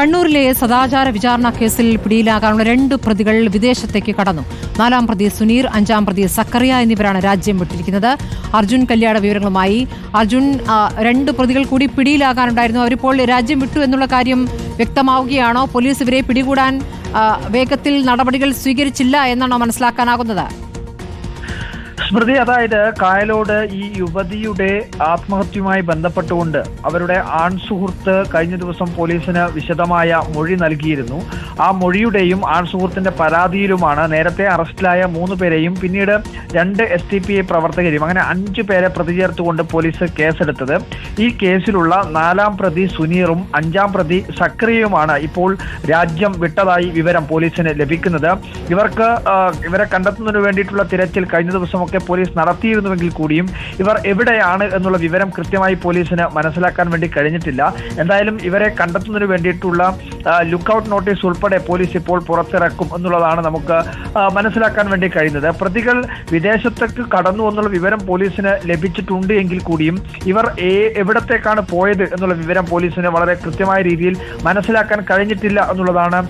കണ്ണൂരിലെ സദാചാര വിചാരണ കേസിൽ പിടിയിലാകാനുള്ള രണ്ട് പ്രതികൾ വിദേശത്തേക്ക് കടന്നു. നാലാം പ്രതി സുനീർ അഞ്ചാം പ്രതി സക്കറിയ എന്നിവരാണ് രാജ്യം വിട്ടിരിക്കുന്നത്. അർജുൻ കല്യാണ വിവരങ്ങളുമായി. അർജുൻ രണ്ട് പ്രതികൾ കൂടി പിടിയിലാകാനുണ്ടായിരുന്നു. അവരിപ്പോൾ രാജ്യം വിട്ടു എന്നുള്ള കാര്യം വ്യക്തമാവുകയാണോ? പോലീസ് ഇവരെ പിടികൂടാൻ വേഗത്തിൽ നടപടികൾ സ്വീകരിച്ചില്ല എന്നാണോ മനസ്സിലാക്കാനാകുന്നത്? സ്മൃതി അതായത് കായലോട് ഈ യുവതിയുടെ ആത്മഹത്യയുമായി ബന്ധപ്പെട്ടുകൊണ്ട് അവരുടെ ആൺ സുഹൃത്ത് കഴിഞ്ഞ ദിവസം പോലീസിന് വിശദമായ മൊഴി നൽകിയിരുന്നു. ആ മൊഴിയുടെയും ആൺ സുഹൃത്തിന്റെ പരാതിയിലുമാണ് നേരത്തെ അറസ്റ്റിലായ മൂന്ന് പേരെയും പിന്നീട് രണ്ട് എസ് ടി പി ഐ പ്രവർത്തകരെയും അങ്ങനെ അഞ്ചു പേരെ പ്രതി ചേർത്തുകൊണ്ട് പോലീസ് കേസെടുത്തത്. ഈ കേസിലുള്ള നാലാം പ്രതി സുനീറും അഞ്ചാം പ്രതി സക്രിയയുമാണ് ഇപ്പോൾ രാജ്യം വിട്ടതായി വിവരം പോലീസിന് ലഭിക്കുന്നത്. ഇവർക്ക് ഇവരെ കണ്ടെത്തുന്നതിന് വേണ്ടിയിട്ടുള്ള തിരച്ചിൽ കഴിഞ്ഞ ദിവസമൊക്കെ പോലീസ് നടത്തിയിരുന്നുവെങ്കിൽ കൂടിയും ഇവർ എവിടെയാണ് എന്നുള്ള വിവരം കൃത്യമായി പോലീസിന് മനസ്സിലാക്കാൻ വേണ്ടി കഴിഞ്ഞിട്ടില്ല. എന്തായാലും ഇവരെ കണ്ടെത്തുന്നതിന് വേണ്ടിയിട്ടുള്ള ലുക്കൌട്ട് നോട്ടീസ് ഉൾപ്പെടെ പോലീസ് ഇപ്പോൾ പുറത്തിറക്കും എന്നുള്ളതാണ് നമുക്ക് മനസ്സിലാക്കാൻ വേണ്ടി കഴിയുന്നത്. പ്രതികൾ വിദേശത്തേക്ക് കടന്നു എന്നുള്ള വിവരം പോലീസിന് ലഭിച്ചിട്ടുണ്ട് എങ്കിൽ കൂടിയും ഇവർ എവിടത്തേക്കാണ് പോയത് എന്നുള്ള വിവരം പോലീസിന് വളരെ കൃത്യമായ രീതിയിൽ മനസ്സിലാക്കാൻ കഴിഞ്ഞിട്ടില്ല എന്നുള്ളതാണ്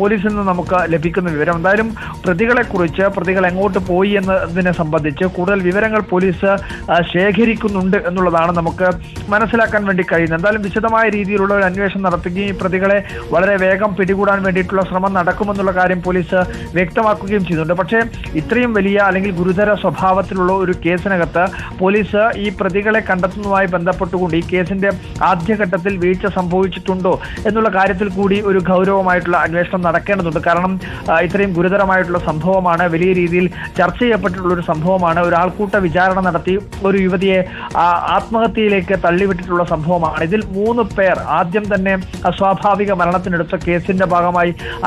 പോലീസിൽ നിന്ന് നമുക്ക് ലഭിക്കുന്ന വിവരം. എന്തായാലും പ്രതികളെ കുറിച്ച് പ്രതികൾ എങ്ങോട്ട് പോയി എന്നതിനെ സംബന്ധിച്ച് കൂടുതൽ വിവരങ്ങൾ പോലീസ് ശേഖരിക്കുന്നുണ്ട് എന്നുള്ളതാണ് നമുക്ക് മനസ്സിലാക്കാൻ വേണ്ടി കഴിയുന്നത്. എന്തായാലും വിശദമായ രീതിയിലുള്ള ഒരു അന്വേഷണം നടത്തുകയും പ്രതികളെ വളരെ വേഗം പിടികൂടാൻ വേണ്ടിയിട്ടുള്ള ശ്രമം നടക്കുമെന്നുള്ള കാര്യം പോലീസ് വ്യക്തമാക്കുകയും ചെയ്യുന്നുണ്ട്. പക്ഷേ ഇത്രയും വലിയ അല്ലെങ്കിൽ ഗുരുതര സ്വഭാവത്തിലുള്ള ഒരു കേസിനകത്ത് പോലീസ് ഈ പ്രതികളെ കണ്ടെത്തുന്നതുമായി ബന്ധപ്പെട്ടുകൊണ്ട് ഈ കേസിന്റെ ആദ്യഘട്ടത്തിൽ വീഴ്ച സംഭവിച്ചിട്ടുണ്ടോ എന്നുള്ള കാര്യത്തിൽ കൂടി ഒരു ഗൗരവമായിട്ടുള്ള അന്വേഷണം നടക്കേണ്ടതുണ്ട്. കാരണം ഇത്രയും ഗുരുതരമായിട്ടുള്ള സംഭവമാണ് വലിയ രീതിയിൽ ചർച്ച ചെയ്യപ്പെട്ടിട്ടുള്ള ഒരു സംഭവമാണ് ഒരു ആൾക്കൂട്ട വിചാരണ നടത്തി ഒരു യുവതിയെ ആത്മഹത്യയിലേക്ക് തള്ളിവിട്ടിട്ടുള്ള സംഭവമാണ്. ഇതിൽ മൂന്ന് പേർ ആദ്യം തന്നെ അസ്വാഭാവിക മരണത്തിനെടുത്ത കേസിന്റെ ഭാഗമായി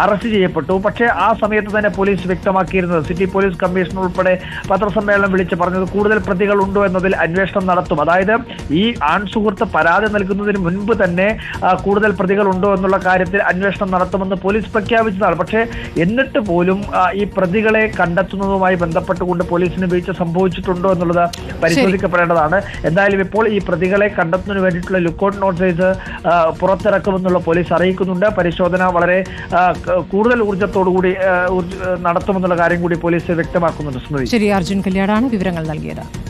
അറസ്റ്റ് ചെയ്യപ്പെട്ടു. പക്ഷേ ആ സമയത്ത് തന്നെ പോലീസ് വ്യക്തമാക്കിയിരുന്നത് സിറ്റി പോലീസ് കമ്മീഷണർ ഉൾപ്പെടെ പത്രസമ്മേളനം വിളിച്ച് പറഞ്ഞത് കൂടുതൽ പ്രതികൾ ഉണ്ടോ എന്നതിൽ അന്വേഷണം നടത്തും. അതായത് ഈ ആൺ സുഹൃത്ത് പരാതി നൽകുന്നതിന് മുൻപ് തന്നെ കൂടുതൽ പ്രതികൾ ഉണ്ടോ എന്നുള്ള കാര്യത്തിൽ അന്വേഷണം നടത്തുമെന്ന് പോലീസ് പ്രഖ്യാപിച്ചതാണ്. പക്ഷേ എന്നിട്ട് പോലും ഈ പ്രതികളെ കണ്ടെത്തുന്നതുമായി ബന്ധപ്പെട്ടുകൊണ്ട് പോലീസിന് വീഴ്ച സംഭവിച്ചിട്ടുണ്ടോ എന്നുള്ളത് പരിശോധിക്കപ്പെടേണ്ടതാണ്. എന്തായാലും ഇപ്പോൾ ഈ പ്രതികളെ കണ്ടെത്തുന്നതിന് വേണ്ടിയിട്ടുള്ള ലുക്കൌട്ട് നോട്ടീസ് പുറത്തിറക്കുമെന്നുള്ള പോലീസ് അറിയിക്കുന്നുണ്ട്. പരിശോധന വളരെ കൂടുതൽ ഊർജത്തോടുകൂടി കൂടി ഊർജ- നടത്തുമെന്നുള്ള കാര്യം കൂടി പോലീസ് വ്യക്തമാക്കുന്നുണ്ട് സ്മൃതി. ശരി അർജുൻ കല്യാടാണ് വിവരങ്ങൾ നൽകിയത്.